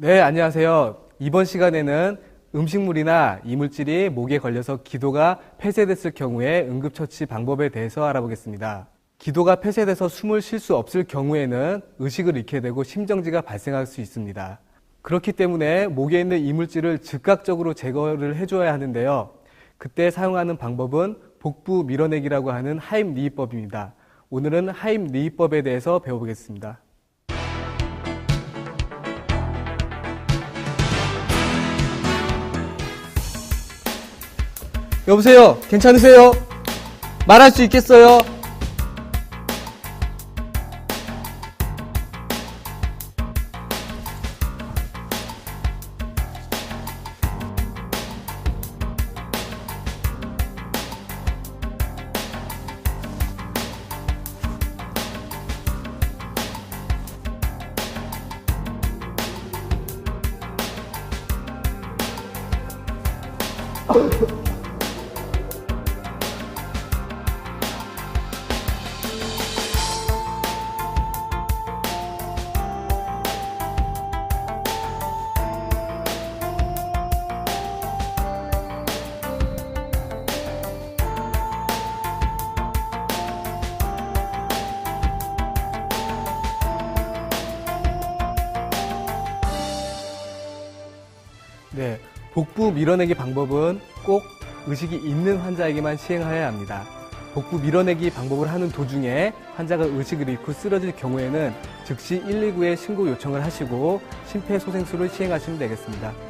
네, 안녕하세요. 이번 시간에는 음식물이나 이물질이 목에 걸려서 기도가 폐쇄됐을 경우에 응급처치 방법에 대해서 알아보겠습니다. 기도가 폐쇄돼서 숨을 쉴 수 없을 경우에는 의식을 잃게 되고 심정지가 발생할 수 있습니다. 그렇기 때문에 목에 있는 이물질을 즉각적으로 제거를 해줘야 하는데요. 그때 사용하는 방법은 복부 밀어내기라고 하는 하임 리입법입니다. 오늘은 하임 리입법에 대해서 배워보겠습니다. 여보세요? 괜찮으세요? 말할 수 있겠어요? 네, 복부 밀어내기 방법은 꼭 의식이 있는 환자에게만 시행하여야 합니다. 복부 밀어내기 방법을 하는 도중에 환자가 의식을 잃고 쓰러질 경우에는 즉시 119에 신고 요청을 하시고 심폐소생술을 시행하시면 되겠습니다.